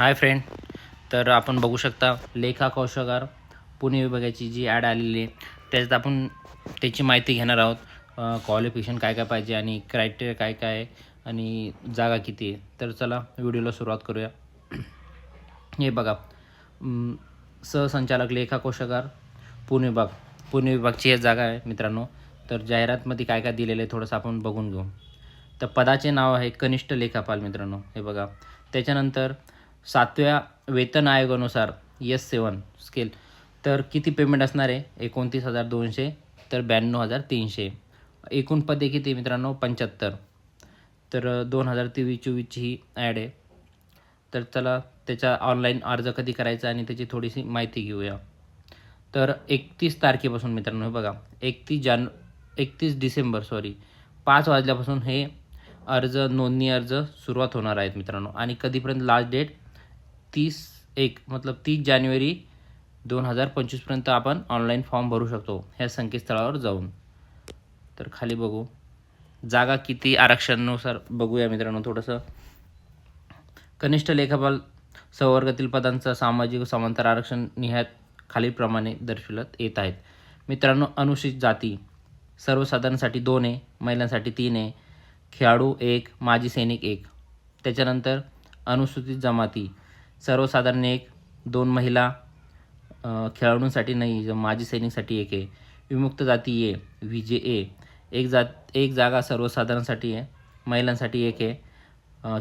Hi friend तर आपण बघू शकता लेखा कौशगार पुणे विभागाची जी ॲड आलेली आहे त्याच्यात आपण त्याची माहिती घेणार आहोत. क्वालिफिकेशन काय काय पाहिजे आणि क्रायटेरिया काय काय आहे आणि जागा किती आहे. तर चला व्हिडिओला सुरुवात करूया. हे बघा. सहसंचालक लेखा कोशागार पुणे विभाग. पुणे विभागची हे जागा आहे मित्रांनो. तर जाहिरातमध्ये काय काय दिलेलं आहे थोडंसं आपण बघून घेऊ. तर पदाचे नाव आहे कनिष्ठ लेखापाल मित्रांनो. हे बघा. त्याच्यानंतर सातव्या वेतन आयोगानुसार यस सेवन स्केल. तर किती पेमेंट असणार आहे? एकोणतीस हजार दोनशे तर ब्याण्णव हजार तीनशे. एकूण पदे किती मित्रांनो पंच्याहत्तर. तर दोन हजार तेवीस चोवीसची ही ॲड आहे. तर चला त्याचा ऑनलाईन अर्ज कधी करायचा आणि त्याची थोडीशी माहिती घेऊया. तर एकतीस तारखेपासून मित्रांनो हे बघा. एकतीस जान एकतीस डिसेंबर सॉरी. पाच वाजल्यापासून हे अर्ज नोंदणी अर्ज सुरुवात होणार आहेत मित्रांनो. आणि कधीपर्यंत लास्ट डेट तीस एक मतलब तीस जानेवारी दोन हजार पंचवीसपर्यंत आपण ऑनलाईन फॉर्म भरू शकतो ह्या संकेतस्थळावर जाऊन. तर खाली बघू. जागा किती आरक्षणानुसार बघूया मित्रांनो थोडंसं. कनिष्ठ लेखापाल संवर्गातील पदांचा सामाजिक समांतर आरक्षण निहात खालीलप्रमाणे दर्शविण्यात येत आहेत. मित्रांनो अनुसूचित जाती सर्वसाधारणसाठी दोन आहे महिलांसाठी तीन आहे खेळाडू एक माजी सैनिक एक. त्याच्यानंतर अनुसूचित जमाती सर्वसाधारण एक दोन महिला खेळाडूंसाठी नाही ज- माजी सैनिकसाठी एक आहे. विमुक्त जाती ए व्ही जे ए. एक जात एक जागा सर्वसाधारणसाठी आहे महिलांसाठी एक आहे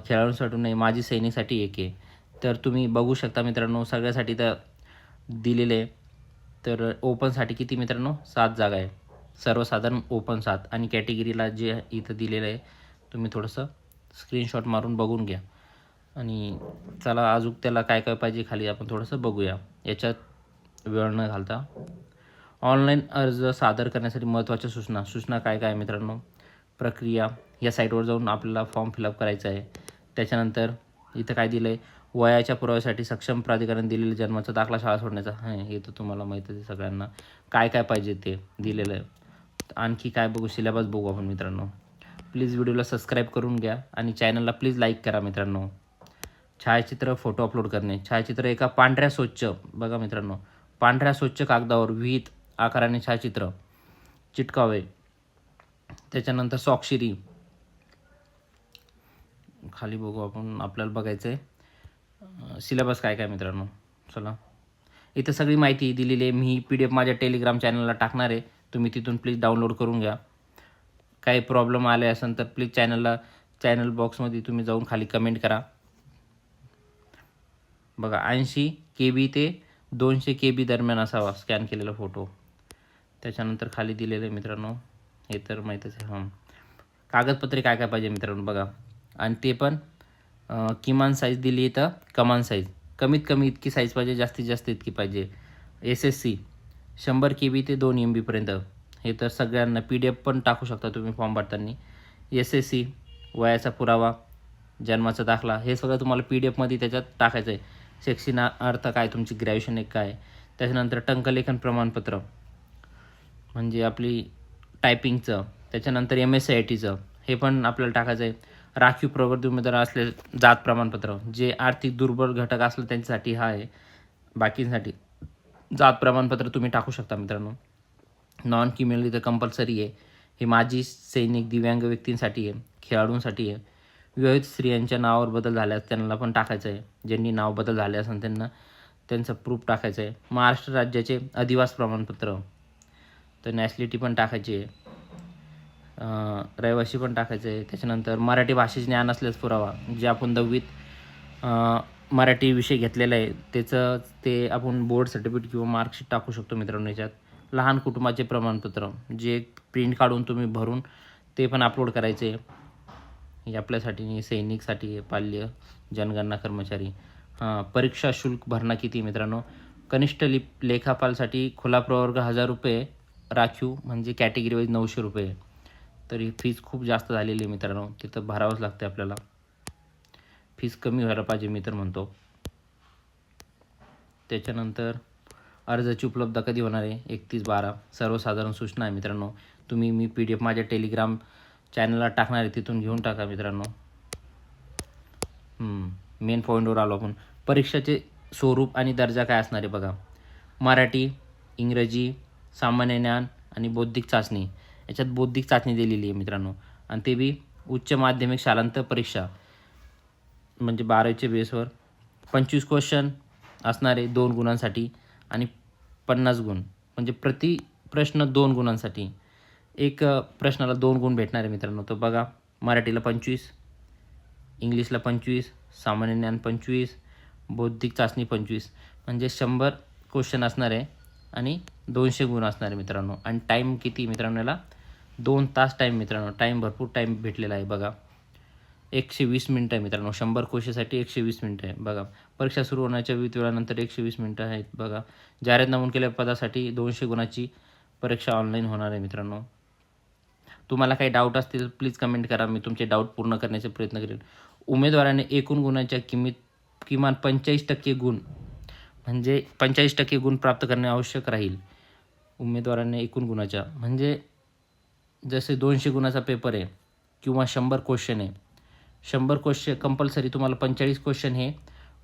खेळाडूंसाठी नाही माजी सैनिकसाठी एक आहे. तर तुम्ही बघू शकता मित्रांनो सगळ्यासाठी तर दिलेले आहे. तर ओपनसाठी किती मित्रांनो? सात जागा आहे. सर्वसाधारण ओपन सात. आणि कॅटेगरीला जे इथं दिलेलं आहे तुम्ही थोडंसं स्क्रीनशॉट मारून बघून घ्या. आणि चला अजून त्याला काय काय पाहिजे खाली आपण थोडंसं बघूया. याच्यात वेळ न घालता. ऑनलाईन अर्ज सादर करण्यासाठी महत्त्वाच्या सूचना. सूचना काय काय मित्रांनो? प्रक्रिया. या साईटवर जाऊन आपल्याला फॉर्म फिलअप करायचा आहे. त्याच्यानंतर इथं काय दिलं आहे वयाच्या पुराव्यासाठी सक्षम प्राधिकरण दिलेलं जन्माचा दाखला शाळा सोडण्याचा. हां हे तर तुम्हाला माहीतच आहे सगळ्यांना. काय काय पाहिजे ते दिलेलं आहे. आणखी काय बघू? सिलेबस बघू आपण मित्रांनो. प्लीज व्हिडिओला सबस्क्राईब करून घ्या आणि चॅनलला प्लीज लाईक करा मित्रांनो. छायाचित्र फोटो अपलोड करणे. छायाचित्र एका पांढऱ्या स्वच्छ बघा मित्रांनो पांढऱ्या स्वच्छ कागदावर विहित आकाराने छायाचित्र चिटकावे. त्याच्यानंतर सॉक्षिरी खाली बघू आपण आपल्याला बघायचं आहे सिलेबस काय काय मित्रांनो? चला. इथं सगळी माहिती दिलेली आहे. मी पी डी एफ माझ्या टेलिग्राम चॅनलला टाकणार आहे. तुम्ही तिथून प्लीज डाउनलोड करून घ्या. काही प्रॉब्लेम आले असेल तर प्लीज चॅनलला चॅनल बॉक्समध्ये तुम्ही जाऊन खाली कमेंट करा. बघा ऐंशी के बी ते दोनशे के बी दरम्यान असावा स्कॅन केलेला फोटो त्याच्यानंतर खाली दिलेलं आहे मित्रांनो हे तर माहीतच आहे हां. कागदपत्रे काय काय पाहिजे मित्रांनो बघा. आणि ते पण किमान साईज दिली आहे तर कमान साईज कमीत कमी इतकी साईज पाहिजे जास्तीत जास्त इतकी पाहिजे. एस एस सी शंभर के बी ते दोन एम बीपर्यंत हे तर सगळ्यांना पी डी एफ पण टाकू शकता तुम्ही फॉर्म भरताना. एस एस सी वयाचा पुरावा जन्माचा दाखला हे सगळं तुम्हाला पी डी एफमध्ये त्याच्यात टाकायचं आहे शैक्षणिक अर्थ काय तुमची ग्रॅज्युएशन एक काय? त्याच्यानंतर टंकलेखन प्रमाणपत्र. म्हणजे आपली टायपिंगचं त्याच्यानंतर एम एस सी आय टीचं हे पण आपल्याला टाकायचं आहे. राखीव प्रवर्ती उमेदवार असले जात प्रमाणपत्र जे आर्थिक दुर्बल घटक असलं त्यांच्यासाठी हा आहे. बाकींसाठी जात प्रमाणपत्र तुम्ही टाकू शकता मित्रांनो. नॉन किम्युनिटी इथं कंपल्सरी आहे. हे माजी सैनिक दिव्यांग व्यक्तींसाठी आहे खेळाडूंसाठी आहे. विवाहित स्त्रियांच्या नावावर बदल झाल्यास त्यांना पण टाकायचं आहे ज्यांनी नाव बदल झाले असेल त्यांना त्यांचं प्रूफ टाकायचं आहे महाराष्ट्र राज्याचे अधिवास प्रमाणपत्र. तर नॅशलिटी पण टाकायची आहे. रहिवासी पण टाकायचं आहे त्याच्यानंतर मराठी भाषेचे ज्ञान असल्यास पुरावा. जे आपण दहावीत मराठी विषय घेतलेला आहे त्याचं ते आपण बोर्ड सर्टिफिकेट किंवा मार्कशीट टाकू शकतो मित्रांनो याच्यात. लहान कुटुंबाचे प्रमाणपत्र. जे प्रिंट काढून तुम्ही भरून ते पण अपलोड करायचे. आपल्यासाठी सैनिकसाठी पाल्य जनगणना कर्मचारी. हां परीक्षा शुल्क भरणा किती मित्रांनो? कनिष्ठ लिप लेखापालसाठी खुला प्रवर्ग हजार रुपये राखीव म्हणजे कॅटेगरी वाईज नऊशे रुपये. तर ही फीज खूप जास्त झालेली आहे मित्रांनो. तिथं भरावंच लागते आपल्याला. फीज कमी व्हायला पाहिजे मी तर म्हणतो. त्याच्यानंतर अर्जाची उपलब्धता कधी होणार आहे? एकतीस बारा. सर्वसाधारण सूचना आहे मित्रांनो. तुम्ही मी पी डी एफ माझ्या टेलिग्राम चॅनलला टाकणार आहे तिथून घेऊन टाका मित्रांनो. मेन पॉईंटवर आलो आपण. परीक्षेचे स्वरूप आणि दर्जा काय असणार आहे बघा. मराठी इंग्रजी सामान्य ज्ञान आणि बौद्धिक चाचणी. याच्यात बौद्धिक चाचणी दिलेली आहे मित्रांनो. आणि ते बी उच्च माध्यमिक शालांत परीक्षा. म्हणजे बारावीच्या बेसवर पंचवीस क्वेश्चन असणारे दोन गुणांसाठी आणि पन्नास गुण. म्हणजे प्रति प्रश्न दोन गुणांसाठी. एक प्रश्नाला दोन गुण भेटणार आहे मित्रांनो. तर बघा मराठीला पंचवीस इंग्लिशला पंचवीस सामान्य ज्ञान पंचवीस बौद्धिक चाचणी पंचवीस. म्हणजे शंभर क्वेश्चन असणार आहे आणि दोनशे गुण असणार आहे मित्रांनो. आणि टाईम किती मित्रांनो याला? दोन तास टाईम मित्रांनो. टाईम भरपूर टाईम भेटलेला आहे बघा. एकशे वीस मिनटं आहे मित्रांनो. शंभर क्वेश्चनसाठी एकशे वीस मिनटं आहे बघा. परीक्षा सुरू होण्याच्या विविध वेळानंतर एकशे वीस मिनटं आहेत बघा. जाहिरात नमूद केलेल्या पदासाठी दोनशे गुणाची परीक्षा ऑनलाईन होणार आहे मित्रांनो. तुम्हाला काही डाऊट असतील प्लीज कमेंट करा. मी तुमचे डाऊट पूर्ण करण्याचा प्रयत्न करेन. उमेदवाराने एकूण गुणांच्या किमीत किमान पंचेचाळीस टक्के गुण म्हणजे पंचेचाळीस टक्के गुण प्राप्त करणे आवश्यक राहील. उमेदवाराने एकूण गुणाच्या म्हणजे जसे दोनशे गुणाचा पेपर आहे किंवा शंभर क्वेश्चन आहे. शंभर क्वेश्चन कंपल्सरी तुम्हाला पंचेचाळीस क्वेश्चन हे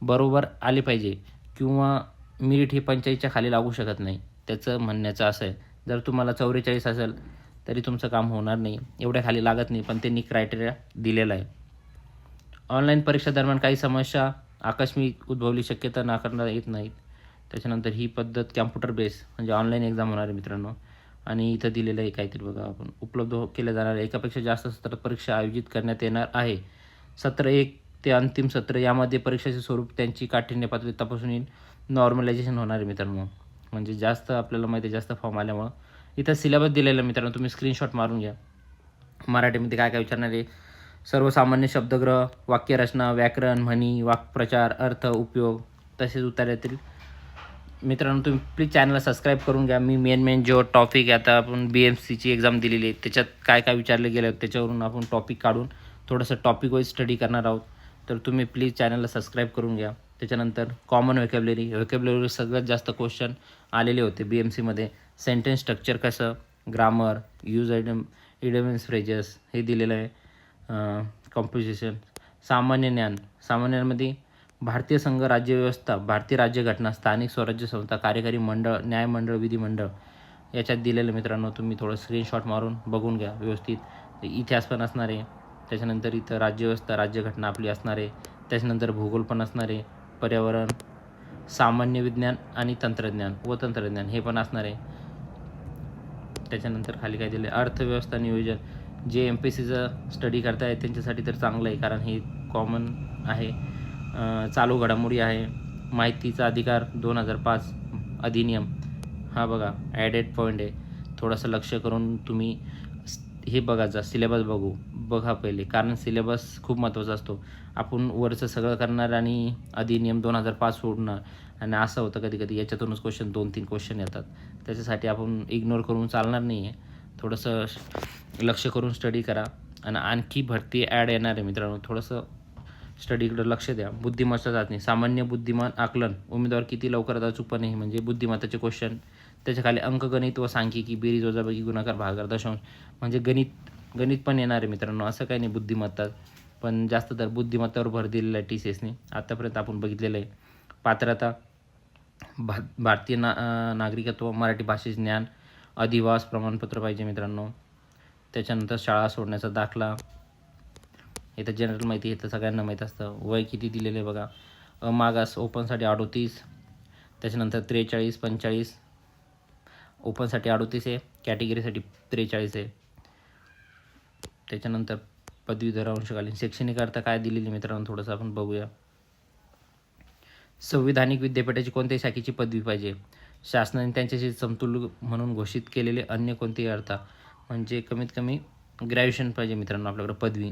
बरोबर आले पाहिजे किंवा मिरिट हे पंचेचाळीसच्या खाली लागू शकत नाही. त्याचं म्हणण्याचं असं आहे. जर तुम्हाला चौवेचाळीस असेल तरी तुमचं काम होणार नाही. एवढ्या खाली लागत नाही पण त्यांनी क्रायटेरिया दिलेला आहे. ऑनलाईन परीक्षा दरम्यान काही समस्या आकस्मिक उद्भवली शक्यता नाकारता येत नाहीत. त्याच्यानंतर ही पद्धत कॅम्प्युटर बेस म्हणजे ऑनलाईन एक्झाम होणार आहे मित्रांनो. आणि इथं दिलेलं आहे काहीतरी बघा आपण. उपलब्ध केल्या जाणाऱ्या एकापेक्षा जास्त सत्र परीक्षा आयोजित करण्यात येणार आहे. सत्र एक ते अंतिम सत्र यामध्ये परीक्षेचे स्वरूप त्यांची काठिण्य पातळी तपासून येईल. नॉर्मलायझेशन होणार आहे मित्रांनो. म्हणजे जास्त आपल्याला माहिती आहे जास्त फॉर्म आल्यामुळं इथं सिलेबस दिलेला आहे मित्रांनो तुम्ही स्क्रीनशॉट मारून घ्या. मराठीमध्ये काय काय विचारणार आहे? सर्वसामान्य शब्दग्रह वाक्यरचना व्याकरण म्हणी वाक्प्रचार अर्थ उपयोग तसेच उत्तर येतील मित्रांनो तुम्ही प्लीज चॅनलला सबस्क्राईब करून घ्या. मी मेन मेन जो टॉपिक आता आपण बी एम सीची एक्झाम दिलेली आहे. त्याच्यात काय काय विचारलं गेलं त्याच्यावरून आपण टॉपिक काढून थोडंसं टॉपिक वाईज स्टडी करणार आहोत. तर तुम्ही प्लीज चॅनलला सबस्क्राईब करून घ्या. त्याच्यानंतर कॉमन व्हॅकॅबलरी व्हॅकॅबलरी सगळ्यात जास्त क्वेश्चन आलेले होते बी एम सीमध्ये सेंटेन्स स्ट्रक्चर कसं grammar use idiom idioms phrases हे दिलेलं आहे कॉम्पोजिशन सामान्य ज्ञान. सामान्यांमध्ये भारतीय संघ राज्यव्यवस्था भारतीय राज्यघटना स्थानिक स्वराज्य संस्था कार्यकारी मंडळ न्यायमंडळ विधिमंडळ याच्यात दिलेलं मित्रांनो तुम्ही थोडं स्क्रीनशॉट मारून बघून घ्या व्यवस्थित. इतिहास पण असणार आहे. त्याच्यानंतर इथं राज्यव्यवस्था राज्यघटना आपली असणार आहे. त्याच्यानंतर भूगोल पण असणार आहे. पर्यावरण सामान्य विज्ञान आणि तंत्रज्ञान व तंत्रज्ञान हे पण असणार आहे. त्याच्यानंतर खाली काय दिलं आहे अर्थव्यवस्था नियोजन. जे एम पी सीचं स्टडी करताय त्यांच्यासाठी तर चांगलं आहे कारण हे कॉमन आहे. चालू घडामोडी आहे. माहितीचा अधिकार दोन हजार पाच अधिनियम. हा बघा ॲडेड पॉईंट आहे. थोडंसं लक्ष करून तुम्ही हे बघायचा सिलेबस बघू बघा पहिले. कारण सिलेबस खूप महत्त्वाचा असतो. आपण वरचं सगळं करणार आणि अधिनियम दोन हजार पाच सोडणार. आणि असं होतं कधी कधी याच्यातूनच क्वेश्चन दोन तीन क्वेश्चन येतात. त्याच्यासाठी आपण इग्नोर करून चालणार नाही आहे थोडंसं लक्ष करून स्टडी करा. आणि आणखी भरती ॲड येणार आहे मित्रांनो. थोडंसं स्टडीकडे लक्ष द्या. बुद्धिमत्ता चाचणी सामान्य बुद्धिमान आकलन. उमेदवार किती लवकर अचूकपणे म्हणजे बुद्धिमत्ताचे क्वेश्चन त्याच्याखाली अंकगणित व सांख्यिकी बेरीज वजाबाकी गुणाकार भागार दशांश. म्हणजे गणित गणित पण येणार आहे मित्रांनो असं काही नाही बुद्धिमत्ता. पण जास्त तर बुद्धिमत्तावर भर दिलेला आहे टी सी एसने आत्तापर्यंत आपण बघितलेलं आहे. पात्रता भा भारतीय ना नागरिकत्व मराठी भाषेचे ज्ञान अधिवास प्रमाणपत्र पाहिजे मित्रांनो. त्याच्यानंतर शाळा सोडण्याचा दाखला. इथं जनरल माहिती हे तर सगळ्यांना माहीत असतं. वय किती दिलेलं आहे बघा. मागास ओपनसाठी अडोतीस. त्याच्यानंतर त्रेचाळीस पंचेचाळीस ओपनसाठी अडोतीस आहे कॅटेगरीसाठी त्रेचाळीस आहे. त्याच्यानंतर पदवीधर अंशकालीन शैक्षणिक अर्थ काय दिलेली मित्रांनो थोडंसं आपण बघूया. संविधानिक विद्यापीठाची कोणत्याही शाखेची पदवी पाहिजे? शासनाने त्यांच्याशी समतुल्य म्हणून घोषित केलेले अन्य कोणतेही अर्थ? म्हणजे कमीत कमी ग्रॅज्युएशन पाहिजे मित्रांनो आपल्याकडे पदवी.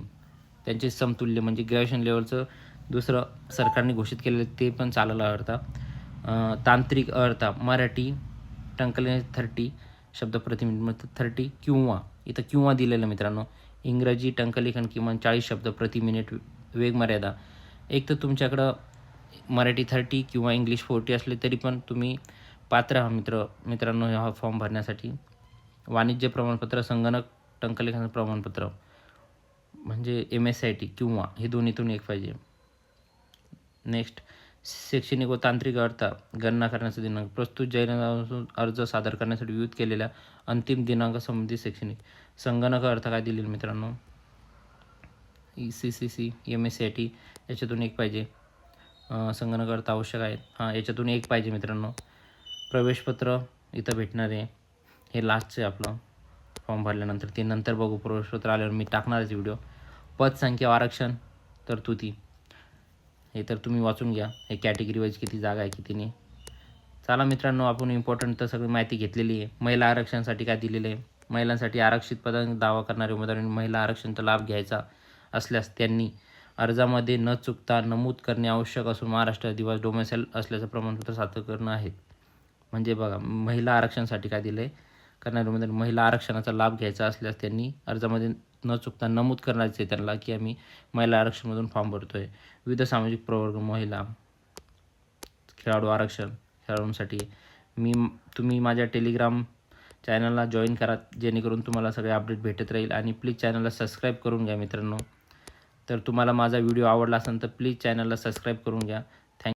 त्यांचे समतुल्य म्हणजे ग्रॅज्युएशन लेवलचं दुसरं सरकारने घोषित केलेलं ते पण चालला अर्थ. तांत्रिक अर्थ मराठी टंकले थर्टी शब्द प्रति मिनिट थर्टी किंवा इथं किंवा दिलेलं मित्रांनो. इंग्रजी टंकलेखन किमान चाळीस शब्द प्रति मिनिट वेग मर्यादा. एक तर तुमच्याकडं मराठी थर्टी किंवा इंग्लिश फोर्टी असले तरी पण तुम्ही पात्र आहात मित्र मित्रांनो हा फॉर्म भरण्यासाठी. वाणिज्य प्रमाणपत्र संगणक टंकलेखन प्रमाणपत्र म्हणजे एम एस आय टी किंवा हे दोन्हीतून एक पाहिजे. नेक्स्ट शैक्षणिक व तांत्रिक अर्थ गणना करण्याचा दिनांक प्रस्तुत जाहिरातीतून अर्ज सादर करण्यासाठी विविध केलेल्या अंतिम दिनांक संबंधित शैक्षणिक संगणक अर्थ काय दिलेलं मित्रांनो? E C C C M S C I T याच्यातून एक पाहिजे. संगणक अर्थ आवश्यक आहेत. हां याच्यातून एक पाहिजे मित्रांनो. प्रवेशपत्र इथं भेटणार आहे. हे लास्टचं आहे आपलं. फॉर्म भरल्यानंतर ते नंतर बघू. प्रवेशपत्र आल्यावर मी टाकणारच व्हिडिओ. पदसंख्या आरक्षण तरतुदी. हे तर तुम्ही वाचून घ्या. हे कॅटेगरी वाईज किती जागा आहे किती नाही. चला मित्रांनो आपण इम्पॉर्टंट तर सगळी माहिती घेतलेली आहे. महिला आरक्षणासाठी काय दिलेलं आहे? महिलांसाठी आरक्षित पदांचा दावा करणारे उमेदवारांनी महिला आरक्षणचा लाभ घ्यायचा असल्यास त्यांनी अर्जामध्ये न चुकता नमूद करणे आवश्यक असून महाराष्ट्र दिवस डोमेसेल असल्याचं प्रमाणपत्र सादर करणं आहे. म्हणजे बघा महिला आरक्षणासाठी काय दिलं आहे करणारे उमेदवार महिला आरक्षणाचा लाभ घ्यायचा असल्यास त्यांनी अर्जामध्ये न चुकता नमूद करण्याचे आहे त्यांना की आम्ही महिला आरक्षणमधून फॉर्म भरतो आहे विविध सामाजिक प्रवर्ग महिला खेळाडू आरक्षण खेळाडूंसाठी. मी तुम्ही माझ्या टेलिग्राम चॅनलला जॉईन करा जेणेकरून तुम्हाला सगळे अपडेट भेटत राहील आणि प्लीज चॅनलला सबस्क्राईब करून घ्या मित्रांनो. तर तुम्हाला माझा व्हिडिओ आवडला असेल तर प्लीज चॅनलला सबस्क्राईब करून घ्या.